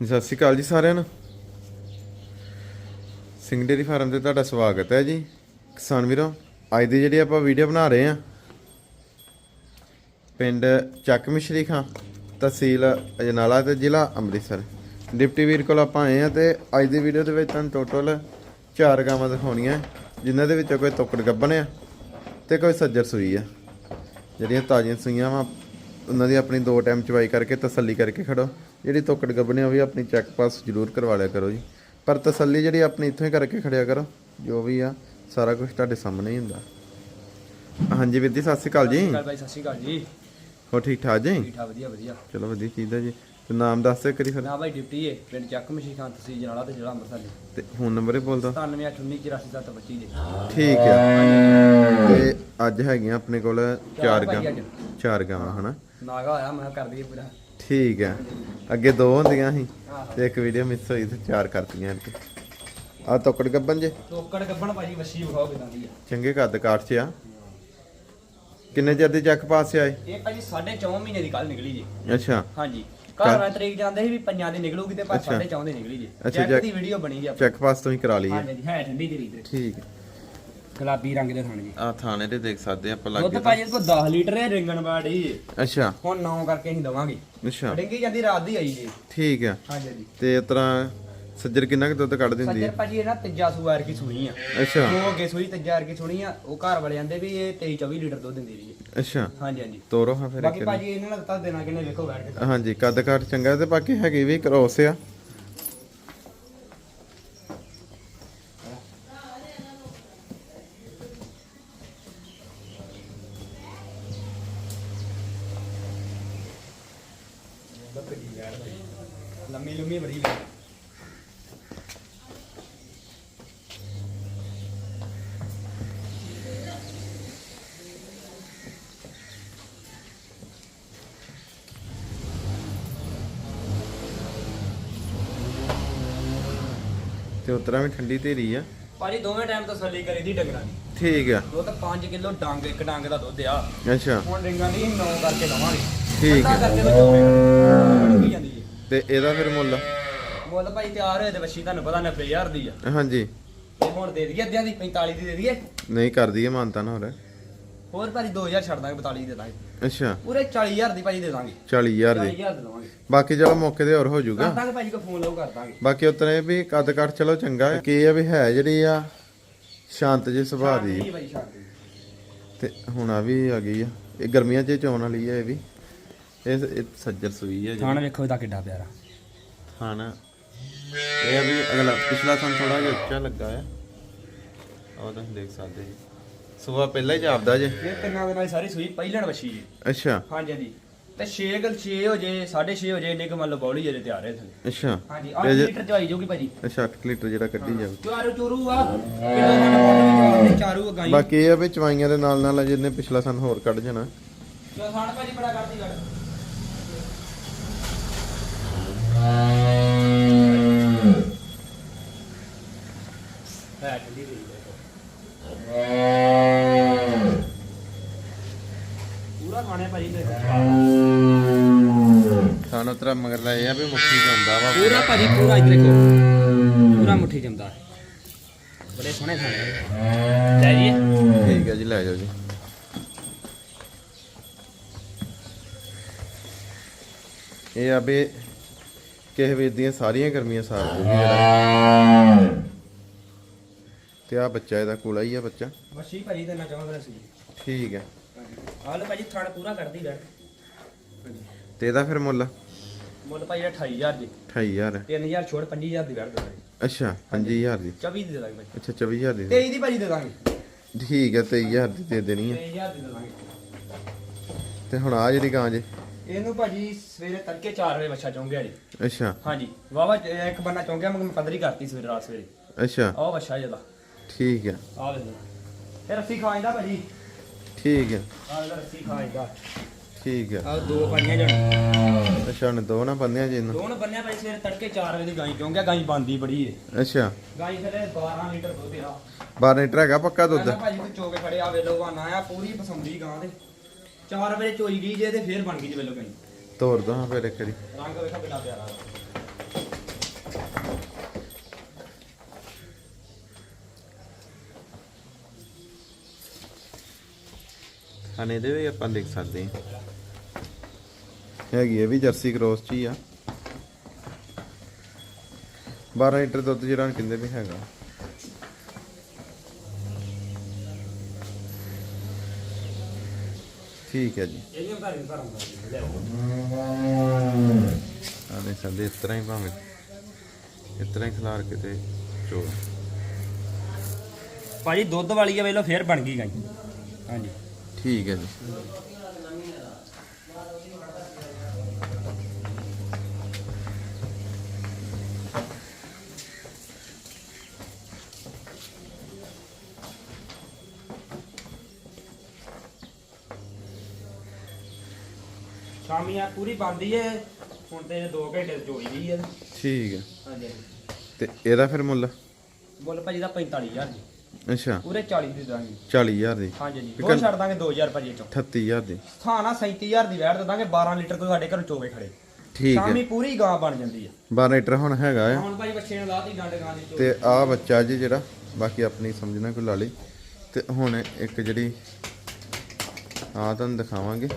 ਸਤਿ ਸ਼੍ਰੀ ਅਕਾਲ ਜੀ ਸਾਰਿਆਂ ਨੂੰ। ਸਿੰਘ ਡੇਰੀ ਫਾਰਮ ਤੇ ਤੁਹਾਡਾ ਸਵਾਗਤ ਹੈ ਜੀ। ਕਿਸਾਨ ਵੀਰੋ, ਅੱਜ ਦੀ ਜਿਹੜੀ ਆਪਾਂ ਵੀਡੀਓ ਬਣਾ ਰਹੇ ਆ ਪਿੰਡ ਚੱਕ ਮਿਸ਼ਰੀ ਖਾਂ, ਤਹਿਸੀਲ ਅਜਨਾਲਾ ਤੇ ਜ਼ਿਲ੍ਹਾ ਅੰਮ੍ਰਿਤਸਰ। ਡਿਪਟੀ ਵੀਰ ਕੋਲ ਆਪਾਂ ਆਏ ਆ ਤੇ ਅੱਜ ਦੀ ਵੀਡੀਓ ਦੇ ਵਿੱਚ ਤੁਹਾਨੂੰ ਟੋਟਲ ਚਾਰ ਗਾਵਾਂ ਦਿਖਾਉਣੀਆਂ, ਜਿਨ੍ਹਾਂ ਦੇ ਵਿੱਚੋਂ ਕੋਈ ਤੋਕੜ ਗੱਬਣ ਆ ਤੇ ਕੋਈ ਸੱਜਰ ਸੂਈ ਆ। ਜਿਹੜੀਆਂ ਤਾਜ਼ੀਆਂ ਸੂਈਆਂ ਵਾ, ਉਹਨਾਂ ਦੀ ਆਪਣੀ ਦੋ ਟਾਈਮ ਚਵਾਈ ਕਰਕੇ ਤਸੱਲੀ ਕਰਕੇ ਖੜੋ। ਜਿਹੜੀ ਤੋਕੜ ਗੱਬਣੇ ਉਹ ਵੀ ਆਪਣੀ ਚੈੱਕ ਪਾਸ ਜ਼ਰੂਰ ਕਰਵਾ ਲਿਆ ਕਰੋ ਜੀ। ਪਰ ਤਸੱਲੀ ਜਿਹੜੀ ਆਪਣੀ ਇੱਥੋਂ ਹੀ ਕਰਕੇ ਖੜਿਆ ਕਰੋ ਜੋ ਵੀ ਆ ਸਾਰਾ ਕੁਝ ਤੁਹਾਡੇ ਸਾਹਮਣੇ ਹੀ ਹੁੰਦਾ। ਹਾਂਜੀ ਵੀਰ ਜੀ ਸਤਿ ਸ਼੍ਰੀ ਅਕਾਲ ਜੀ। ਬਾਈ ਸਤਿ ਸ਼੍ਰੀ ਅਕਾਲ ਜੀ। ਹੋ ਠੀਕ ਠਾਕ ਜੀ? ਠੀਕ ਠਾਕ ਵਧੀਆ ਵਧੀਆ। ਚਲੋ ਵਧੀਆ ਚੀਜ਼ ਹੈ ਜੀ? ਤੇ ਨਾਮ ਦੱਸ ਦਿਓ ਕਰੀ ਫਿਰ। ਨਾ ਬਾਈ ਡਿਪਟੀ ਏ ਪਿੰਡ ਚੱਕ ਮਸ਼ੀ ਖਾਨ ਤਹਿਸੀਲ ਜਨਾਲਾ ਤੇ ਜ਼ਿਲ੍ਹਾ ਅੰਮ੍ਰਿਤਸਰ ਜੀ। ਤੇ ਫੋਨ ਨੰਬਰ ਹੀ ਬੋਲ ਦੋ 9819847725 ਜੀ। ਠੀਕ ਆ। ਤੇ ਅੱਜ ਹੈਗੀਆਂ ਆਪਣੇ ਕੋਲ ਚਾਰ ਗਾਂ। ਚਾਰ ਗਾਵਾਂ ਹਨਾ? ਨਾਗਾ ਹੋਇਆ ਮੈਂ ਕਰ ਦਈਏ ਪੂਰਾ। ਠੀਕ ਆ ਅੱਗੇ ਦੋ ਹੁੰਦੀਆਂ ਸੀ ਤੇ ਇੱਕ ਵੀਡੀਓ ਮਿਸ ਹੋਈ ਤੇ ਚਾਰ ਕਰਤੀਆਂ ਇਨਕੇ ਆ ਤੋਕੜ ਗੱਬਨ ਜੇ। ਟੋਕੜ ਗੱਬਣ ਭਾਜੀ ਵੱਛੀ ਵਿਖਾਓ ਕਿਦਾਂ ਦੀ ਆ। ਚੰਗੇ ਕੱਦ ਕਾਠ 'ਚ ਆ। ਕਿੰਨੇ ਚਿਰ ਦੀ ਚੱਕ ਪਾਸ ਆਏ ਇਹ? ਭਾਜੀ 4.5 ਮਹੀਨੇ ਦੀ ਕੱਲ ਨਿਕਲੀ ਜੀ। ਅੱਛਾ। ਹਾਂਜੀ। ਘਰ ਤਰੀਕ ਜਾਂਦੇ ਸੀ ਵੀ ਪੰਜਾਂ ਦੀ ਨਿਕਲੂਗੀ ਤੇ ਪਰ ਅੱਛਾ। 4.5 ਦੀ ਨਿਕਲੀ ਜੀ। ਅੱਛਾ, ਚੈੱਕ ਦੀ ਵੀਡੀਓ ਬਣੀ ਜੀ ਆਪਣੀ। ਚੈੱਕ ਪਾਸ ਤੋਂ ਹੀ ਕਰਾ ਲਈ ਹੈ ਹਾਂਜੀ ਹੈ ਠੰਡੀ ਦੀ ਰੀਤ। ਠੀਕ ਹੈ। ਗੁਲਾਬੀ ਰੰਗ ਦੇ ਥਣ ਜੀ। ਆ ਥਾਣੇ ਤੇ ਦੇਖ ਸਕਦੇ ਆਪਾਂ ਦੁੱਧ ਲੱਗੇ ਭਾਜੀ ਕੋ 10 ਲੀਟਰ ਹੈ ਰਿੰਗਣ ਬਾੜੀ। ਅੱਛਾ। ਹੁਣ 9 ਕਰਕੇ ਅਸੀਂ ਦਵਾਂਗੇ। ਅੱਛਾ। ਡਿੰਗੀ ਜਾਂਦੀ ਰਾਤ ਦੀ ਆਈ ਜੀ। ਠੀਕ ਆ। ਹਾਂਜੀ ਜੀ। ਤੇ ਇਸ ਤਰ੍ਹਾਂ ਸੱਜਰ ਕਿੰਨਾ ਕੁ ਦੁੱਧ ਕੱਢ ਦਿੰਦੀ ਸੱਜਰ ਹੈ ਭਾਜੀ ਇਹ ਨਾ ਤੀਜਾ ਸੂਆਰ ਕੀ ਸੁਣੀ ਆ। ਅੱਛਾ। ਦੋ ਅੱਗੇ ਸੂਈ ਤੀਜਾ ਕੀ ਸੁਣੀ ਆ। ਉਹ ਘਰ ਵਾਲੇ ਆਂਦੇ ਵੀ ਇਹ 23 24 ਲੀਟਰ ਦੁੱਧ ਦਿੰਦੀ ਰਹੀ ਹੈ ਅੱਛਾ। ਹਾਂਜੀ ਹਾਂਜੀ। ਤੋਰੋ ਹਾਂ ਫਿਰ ਬਾਕੀ ਇੱਕ ਭਾਜੀ ਇਹਨਾਂ ਨੇ ਦਿੱਤਾ ਦੇਣਾ ਕਿਨੇ ਵੇਖੋ ਬੈਠ ਕੇ। ਹਾਂਜੀ ਕੱਦ ਕਾਠ ਚੰਗਾ ਤੇ ਬਾਕੀ ਹੈਗੀ ਵੀ ਕ੍ਰੋਸ ਆ। ਬੜੀ ਲੈ ਤੇ ਉਤਰਾ ਵੀ ਠੰਡੀ ਧੀਰੀ ਆ। ਭਾਜੀ ਦੋਵੇਂ ਟਾਈਮ ਤਸੱਲੀ ਕਰੀ ਦੀ ਡੰਗਰਾਂ ਦੀ। ਠੀਕ ਆ। ਦੁੱਧ 5 ਕਿਲੋ ਡੰਗ ਇੱਕ ਡੰਗ ਦਾ ਦੁੱਧ ਆ। ਅੱਛਾ। ਹੁਣ ਰਿੰਗਾਂ ਦੀ 9 ਕਰਕੇ ਦਵਾਂਗੇ। ਠੀਕ ਹੈ। ਕਰਕੇ ਤਾਂ ਚੋਵੇਂ ਬੜੀ ਜਾਂਦੀ ਹੈ ਤੇ ਇਹਦਾ ਫਿਰ ਮੁੱਲ? ਮੁੱਲ ਭਾਈ ਤਿਆਰ ਹੋਏ ਤੇ ਵੱਛੀ ਤੁਹਾਨੂੰ ਪਤਾ 90000 ਦੀ ਆ। ਹਾਂਜੀ। ਤੇ ਹੁਣ ਦੇ ਦਈਏ ਅੱਧਿਆਂ ਦੀ 45 ਦੀ ਦੇ ਦਈਏ। ਨਹੀਂ ਕਰਦੀ ਹੈ ਮਾਨਤਾ ਨਾ ਹੋਰ। ਹੋਰ ਭਾਜੀ 2000 ਛੱਡ ਦਾਂਗੇ 42 ਦੀ ਦਾਂਗੇ। ਅੱਛਾ। ਪੂਰੇ 40000 ਦੀ ਭਾਜੀ ਦੇ ਦਾਂਗੇ। 40000 ਦੀ। 40000 ਦੇ ਦਵਾਂਗੇ। ਬਾਕੀ ਚਲੋ ਮੌਕੇ ਤੇ ਹੋਰ ਹੋ ਕਰ ਜਾਊਗਾ ਦਾਂਗੇ ਭਾਜੀ ਕੋ ਫੋਨ ਲਾਓ ਕਰ ਦਾਂਗੇ। ਬਾਕੀ ਉਤਨੇ ਵੀ ਕੱਦ ਕਾਠ ਚਲੋ ਚੰਗਾ। ਹੈ ਕੀ ਆ ਵੀ ਹੈ ਜਿਹੜੀ ਆ ਸ਼ਾਂਤ ਜਿਹੇ ਸੁਭਾਅ ਦੀ। ਸ਼ਾਂਤੀ ਭਾਈ ਸ਼ਾਂਤੀ ਤੇ ਹੁਣ ਆ ਵੀ ਆ ਗਈ ਆ। ਇਹ ਗਰਮੀਆਂ 'ਚ ਚੋਣ ਵਾਲੀ ਆ ਇਹ ਵੀ। ਇਹ ਇਹ ਸੱਜਰ ਸੂਈ ਆ ਥਾਣ ਵੇਖੋ ਇਹਦਾ ਕਿੱਡਾ ਪਿਆਰਾ। ਹਾਂ ਨਾ ਇਹ ਆ ਵੀ ਅਗਲਾ ਪਿਛਲਾ ਸਨ ਥੋੜਾ ਜਿਹਾ ਉੱਚਾ ਲੱਗਾ ਆ। ਉਹ ਤੁਸੀਂ ਦੇਖ ਸਕਦੇ ਜੀ। ਸੁਬਾ ਪਹਿਲਾਂ ਹੀ ਜਾਪਦਾ ਜੇ। ਇਹ ਤਿੰਨਾਂ ਦੀ ਸਾਰੀ ਸੂਈ ਪਹਿਲਣ ਵਛੀ ਜੀ। ਅੱਛਾ। ਹਾਂਜੀ ਹਾਂਜੀ। ਤੇ 6 ਗਲ 6 ਹੋ ਜੇ 6.5 ਹੋ ਜੇ ਇੰਨੇ ਕੁ ਮੰਨ ਲਓ ਬੌਲੀ ਜੇ ਤਿਆਰ ਹੈ ਥੱਲੇ ਅੱਛਾ। ਹਾਂਜੀ ਇਹ 8 ਜੇ- ਲੀਟਰ ਚਵਾਈ ਜਾਊਗੀ ਭਾਜੀ। ਅੱਛਾ 8 ਲੀਟਰ ਜਿਹੜਾ ਕੱਢੀ ਜਾਊ ਚਾਰੂ ਚੂਰੂ ਆ। ਚਾਰੂ ਅਗਾਈ। ਬਾਕੀ ਇਹ ਆ ਵੀ ਚਵਾਈਆਂ ਦੇ ਨਾਲ ਨਾਲ ਜਿਹਨੇ ਪਿਛਲਾ ਸਨ ਹੋਰ ਕੱਢ ਜਾਣਾ। ਸਾਨ ਭਾਜੀ ਬੜਾ ਕਰਦੀ ਗੱਲ। ਹੈ ਠੰਡੀ ਰਹੀ ਪੂਰਾ ਖਾਣੇ ਭਾਜੀ ਤੇ ਸਾਨੂੰ ਤੇਰਾ ਮਗਰਲਾ ਇਹ ਆ ਵੀ ਮੁੱਠੀ ਜਾਂਦਾ ਵਾ। ਪੂਰਾ ਭਾਜੀ ਪੂਰਾ ਇਧਰ ਦੇਖੋ। ਪੂਰਾ ਮੁੱਠੀ ਜੰਦਾ। ਬੜੇ ਸੋਹਣੇ ਖਾਣੇ ਲੈ ਜੀ ਠੀਕ ਹੈ ਜੀ ਲੈ ਜਾਓ ਜੀ। ਇਹ ਆ ਵੀ ਕਿਸੇ ਵੀਰ ਦੀਆਂ ਸਾਰੀਆਂ ਗਰਮੀਆਂ ਸਾਰ ਦੂਗੀ ਜਿਹੜਾ। ਤੇ ਆ ਬੱਚਾ ਇਹਦਾ ਕੋਲਾ ਹੀ ਆ ਬੱਚਾ। ਮੱਛੀ ਭਾਜੀ ਤੇ ਨਾ ਚਾਹੁੰਦਾ ਸੀ। ਠੀਕ ਹੈ। ਆਹ ਲਓ ਭਾਜੀ ਥਣ ਪੂਰਾ ਕੱਢਦੀ ਰਹਿ ਤੇ ਇਹਦਾ ਫਿਰ ਮੁੱਲ? ਮੁੱਲ ਭਾਜੀ 28000 ਜੀ। 28000 3000 ਛੋੜ 5000 ਦੀ ਕੱਢ ਦਾਂਗੇ ਅੱਛਾ 5000 ਦੀ। 24 ਦੀ ਦੇ ਦਾਂਗੇ ਭਾਜੀ। ਅੱਛਾ 24000 ਦੀ। 23 ਦੀ ਭਾਜੀ ਦੇ ਦਾਂਗੇ। ਠੀਕ ਹੈ 23000 ਦੀ ਦੇ ਦੇਣੀ ਹੈ। 23000 ਦੀ ਦੇ ਦਾਂਗੇ। ਤੇ ਹੁਣ ਆ ਜਿਹੜੀ ਗਾਂ ਜੇ। ਇਹਨੂੰ ਭਾਜੀ ਸਵੇਰੇ ਤੜਕੇ 4 ਵਜੇ ਬੱਚਾ ਚੌਂਗਿਆ ਜੀ ਅੱਛਾ। ਹਾਂਜੀ। ਵਾਵਾ ਇੱਕ ਬੰਨਾ ਚੌਂਗਿਆ ਮੈਂ ਪਦਰੀ ਕਰਤੀ ਸਵੇਰੇ ਰਾਤ ਸਵੇਰੇ। ਅੱਛਾ। ਆਹ ਬੱਚਾ ਜਿਹਦਾ ਠੀਕ ਹੈ ਆਹ ਵੇ ਇਹ ਰੱਸੀ ਖਾਇਂਦਾ ਭਾਜੀ। ਠੀਕ ਹੈ ਆਹ ਇਹਦਾ ਰੱਸੀ ਖਾਇਂਦਾ ਠੀਕ ਹੈ ਆਹ ਦੋ ਪਾਈਆਂ ਜਣ। ਅੱਛਾ ਹੁਣ ਦੋ ਨਾ ਬੰਨਿਆ ਜੀ ਇਹਨੂੰ। ਦੋਨ ਬੰਨਿਆ ਭਾਈ ਸਵੇਰੇ ਤੜਕੇ 4 ਵਜੇ ਦੀ ਗਾਈ ਚੌਂਗਿਆ ਗਾਈ ਬੰਦੀ ਬੜੀ ਏ। ਅੱਛਾ। ਗਾਈ ਥਲੇ 12 ਲੀਟਰ ਦੁੱਧ ਆ। 12 ਲੀਟਰ ਹੈਗਾ ਪੱਕਾ ਦੁੱਧ? ਕਹਿੰਦਾ ਭਾਜੀ ਤੇ ਚੋਕੇ ਖੜੇ ਆ ਵੇਲੋ ਬਾਨਾ ਆ ਪੂਰੀ ਪਸੰਦੀ ਗਾਂ ਦੇ 4 ਵਜੇ ਚੋਈ ਗਈ ਜੇ ਤੇ ਫੇਰ ਬਣ ਗਈ ਜੇ ਵੇਲੋ ਕਈ ਤੋੜ ਦੋ ਹਾਂ ਇੱਕ ਵਾਰੀ। ਰੰਗ ਵੇਖੋ ਕਿੰਨਾ ਪਿਆਰਾ। ਖਾਣੇ ਦੇ ਵੀ ਆਪਾਂ ਦੇਖ ਸਕਦੇ ਹਾਂ। ਹੈਗੀ ਇਹ ਵੀ ਜਰਸੀ ਕ੍ਰੋਸ ਚ ਹੀ ਆ। 12 ਲੀਟਰ ਦੁੱਧ ਜਿਹੜਾ ਕਿੰਦੇ ਵੀ ਹੈਗਾ। ਠੀਕ ਹੈ ਜੀ। ਇਹ ਵੀ ਘਰ ਵੀ ਲਿਆਓ ਆ ਇਸ ਤਰ੍ਹਾਂ ਹੀ ਭਾਵੇਂ। ਇਸ ਤਰ੍ਹਾਂ ਹੀ ਖਿਲਾਰ ਕੇ ਤੇ ਚੋਲ। ਭਾਜੀ ਦੁੱਧ ਵਾਲੀ ਆ ਵੇਲੋ ਫੇਰ ਬਣ ਗਈ ਗਾਈ। ਹਾਂਜੀ। ਠੀਕ ਹੈ ਜੀ। ਸ਼ਾਮੀ ਆ ਪੂਰੀ ਬੰਦੀ ਏ ਹੁਣ ਤੇ 2 ਘੰਟੇ ਚ ਚੋਈ ਗਈ ਏ। ਠੀਕ ਹੈ ਹਾਂਜੀ। ਤੇ ਇਹਦਾ ਫਿਰ ਮੁੱਲ? ਮੁੱਲ ਭਾਜੀ ਦਾ 45000 ਜੀ। ਅੱਛਾ। ਪੂਰੇ 40 ਦੇ ਦਾਂਗੇ 40000 ਦੀ। ਹਾਂਜੀ ਜੀ। ਵਿਕਣ- ਦੋ ਛੱਡ ਦਾਂਗੇ 2000 ਭਾਜੀ ਚੋਂ 38000 ਦੀ। ਥਾਣਾ 37000 ਦੀ ਵੈਟ ਦੇ ਦਾਂਗੇ 12 ਲੀਟਰ ਕੋਈ ਸਾਡੇ ਘਰੋਂ ਚੋਵੇ ਖੜੇ। ਠੀਕ ਸ਼ਾਮੀ ਹੈ ਪੂਰੀ ਗਾਂ ਬਣ ਜਾਂਦੀ ਆ 12 ਲੀਟਰ ਹੁਣ ਹੈਗਾ ਆ ਹੁਣ ਭਾਜੀ ਬੱਚੇ ਨੇ ਲਾਤੀ ਡੰਡ ਗਾਂ ਦੀ ਚੋਈ ਤੇ ਆ ਬੱਚਾ ਜੀ ਜਿਹੜਾ ਬਾਕੀ ਆਪਣੀ ਸਮਝਣਾ ਕੋਈ ਲਾ ਲਈ। ਤੇ ਹੁਣ ਇੱਕ ਜਿਹੜੀ ਆ ਤੁਹਾਨੂੰ ਦਿਖਾਵਾਂਗੇ।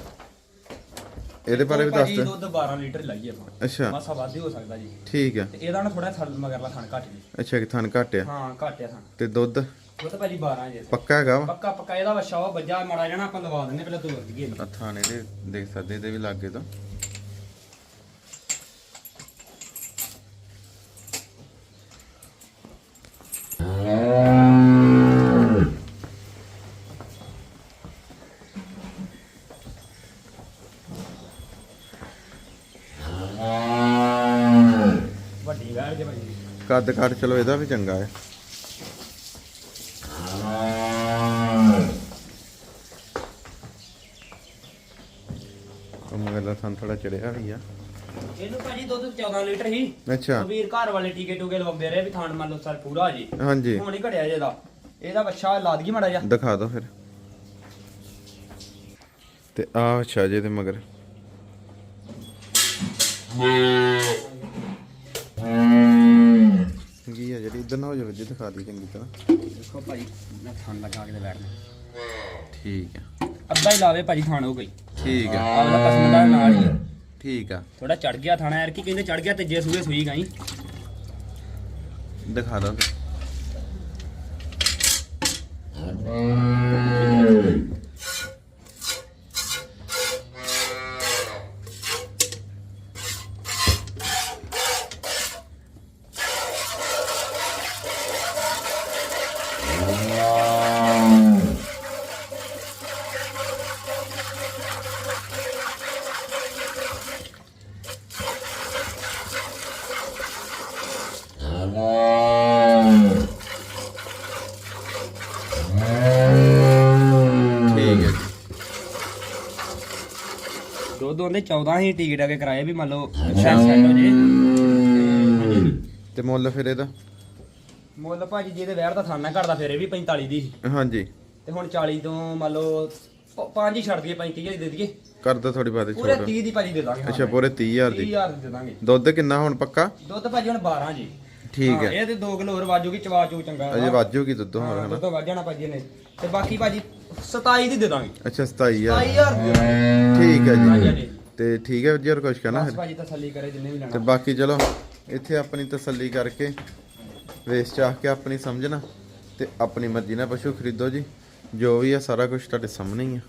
ਇਹਦੇ ਬਾਰੇ ਵੀ ਦੱਸ ਦੇ। ਦੁੱਧ 12 ਲੀਟਰ ਲਾਈਏ ਆਪਾਂ। ਅੱਛਾ। ਮਾਸਾ ਵੱਧ ਹੀ ਹੋ ਸਕਦਾ ਜੀ। ਠੀਕ ਹੈ ਤੇ ਇਹਦਾ ਨਾ ਥੋੜਾ ਥਲ ਮਗਰਲਾ ਥਣ ਘੱਟ ਜੀ। ਅੱਛਾ ਕਿ ਥਣ ਘੱਟ ਆ। ਹਾਂ ਘੱਟ ਆ ਥਣ। ਤੇ ਦੁੱਧ? ਤਾਂ ਭਾਜੀ 12 ਜੇ। ਪੱਕਾ ਹੈਗਾ ਵਾ? ਪੱਕਾ ਪੱਕਾ। ਇਹਦਾ ਵਛਾ ਉਹ ਵੱਜਾ ਮਾੜਾ ਜਾਣਾ ਆਪਾਂ ਲਵਾ ਦਿੰਨੇ ਪਹਿਲਾਂ ਤੋੜ ਦਈਏ ਆ ਥਾਣੇ ਦੇ ਦੇਖ ਸਕਦੇ ਇਹਦੇ ਵੀ ਲਾਗੇ ਤੋਂ ਵੱਡੀ ਵੈਰ ਜੇ ਭਾਜੀ ਕੱਦ ਕੱਦ ਚਲੋ ਇਹਦਾ ਵੀ ਚੰਗਾ ਹੈ। ਉਹ ਮਗਰਲਾ ਥਣ ਥੋੜਾ ਚੜਿਆ ਵੀ ਆ। ਇਹਨੂੰ ਭਾਜੀ ਦੁੱਧ 14 ਲੀਟਰ ਹੀ। ਅੱਛਾ। ਵੀਰ ਘਰ ਵਾਲੇ ਟੀਕੇ ਟੂਕੇ ਲਵਾਉਂਦੇ ਰਹੇ ਵੀ ਥਾਣ ਮੰਨ ਲਓ ਸਰ ਪੂਰਾ ਜੀ। ਹਾਂਜੀ। ਹੁਣ ਹੀ ਘੜਿਆ ਜੇ ਦਾ ਇਹਦਾ ਵੱਛਾ ਲਾ ਦਈਏ ਮਾੜਾ ਜਿਹਾ। ਦਿਖਾ ਦਿਓ ਫਿਰ। ਤੇ ਆ ਅੱਛਾ ਜੇ ਤੇ ਮਗਰ। ਇਧਰ ਨਾ ਹੋ ਜਾਵੇ ਜੀ ਦਿਖਾ ਦੀ ਚੰਗੀ ਤਰ੍ਹਾਂ। ਦੇਖੋ ਭਾਜੀ ਮੈਂ ਥਾਣ ਲਗਾ ਕੇ ਤੇ ਬੈਠਣਾ। ਠੀਕ ਆ। ਅੱਧਾ ਹੀ ਲਾਵੇ ਭਾਜੀ ਥਾਣ ਹੋ ਗਈ ਠੀਕ ਆ। ਆਪਦਾ ਪਸੰਦ ਦਾ ਨਾਲ ਹੀ ਠੀਕ ਆ। ਥੋੜਾ ਚੜ ਗਿਆ ਥਾਣਾ ਯਾਰ ਕੀ ਕਹਿੰਦੇ ਚੜ ਗਿਆ ਤੇ ਜੇ ਸੂਏ ਸੂਈ ਗਈ। ਦਿਖਾ ਦਿਓ ਠੀਕ ਹੈ ਜੀ ਉਹਦੇ 14 ਹੀ ਟਿਕਟ ਆ ਕੇ ਕਰਾਏ ਵੀ ਮੰਨ ਲਓ ਸੈੱਟ ਹੋ ਜੇ। ਤੇ। ਤੇ ਮੁੱਲ ਫਿਰ ਇਹਦਾ? ਮੁੱਲ ਭਾਜੀ ਜਿਹਦੇ ਵੈਰ ਦਾ ਥਾਣਾ ਘੜਦਾ ਫਿਰ ਇਹ ਵੀ 45 ਦੀ ਸੀ। ਹਾਂਜੀ। ਤੇ ਹੁਣ 40 ਤੋਂ ਮੰਨ ਲਓ ਪ- ਪੰਜ ਹੀ ਛੱਡ ਦਈਏ 35 ਦੀ ਦੇ ਦਈਏ। ਕਰ ਦੋ ਥੋੜੀ ਬਾਤ ਪੂਰੇ ਛੋੜ। 30 ਦੀ ਭਾਜੀ ਦੇ ਦਾਂਗੇ ਅੱਛਾ ਪੂਰੇ 30000 ਦੀ। 30000 ਦੀ ਦਾਂਗੇ। ਦੁੱਧ ਕਿੰਨਾ ਹੁਣ ਪੱਕਾ? ਦੁੱਧ ਭਾਜੀ ਹੁਣ 12 ਜੀ। ਠੀਕ ਹਾਂ, ਹੈ। ਇਹ ਤੇ 2 ਕਿਲੋ ਹੋਰ ਵਾਜੂਗੀ ਚਵਾ ਚੂ ਚੰਗਾ। ਅਜੇ ਵਾਜੂਗੀ ਦੁੱਧ ਹੋਰ ਹਾਂ, ਹਨਾ? ਦੁੱਧ ਵੱਜ ਜਾਣਾ ਭਾਜੀ ਨੇ ਤੇ ਬਾਕੀ ਭਾਜੀ 27 ਦੀ ਦੇ ਦਾਂਗੇ। ਅੱਛਾ 27000 27000 ਦੀ ਦੇ ਦਾਂਗੇ। ਠੀਕ ਹੈ ਜੀ। ਹਾਂਜੀ। ਤੇ ਠੀਕ ਹੈ ਜੀ ਹੋਰ ਕੁਝ ਕਹਿਣਾ ਬਸ ਫਿਰ ਭਾਜੀ ਤਸੱਲੀ ਕਰੇ ਜਿੰਨੇ ਵੀ ਤੇ ਲੈਣਾ ਬਾਕੀ ਚਲੋ ਇੱਥੇ ਆਪਣੀ ਤਸੱਲੀ ਕਰਕੇ ਵੇਸ ਚਾਹ ਕੇ ਆਪਣੀ ਸਮਝਣਾ ਤੇ ਆਪਣੀ ਮਰਜ਼ੀ ਨਾਲ ਪਸ਼ੂ ਖਰੀਦੋ ਜੀ। ਜੋ ਵੀ ਆ ਸਾਰਾ ਕੁਝ ਤੁਹਾਡੇ ਸਾਹਮਣੇ ਹੀ ਆ।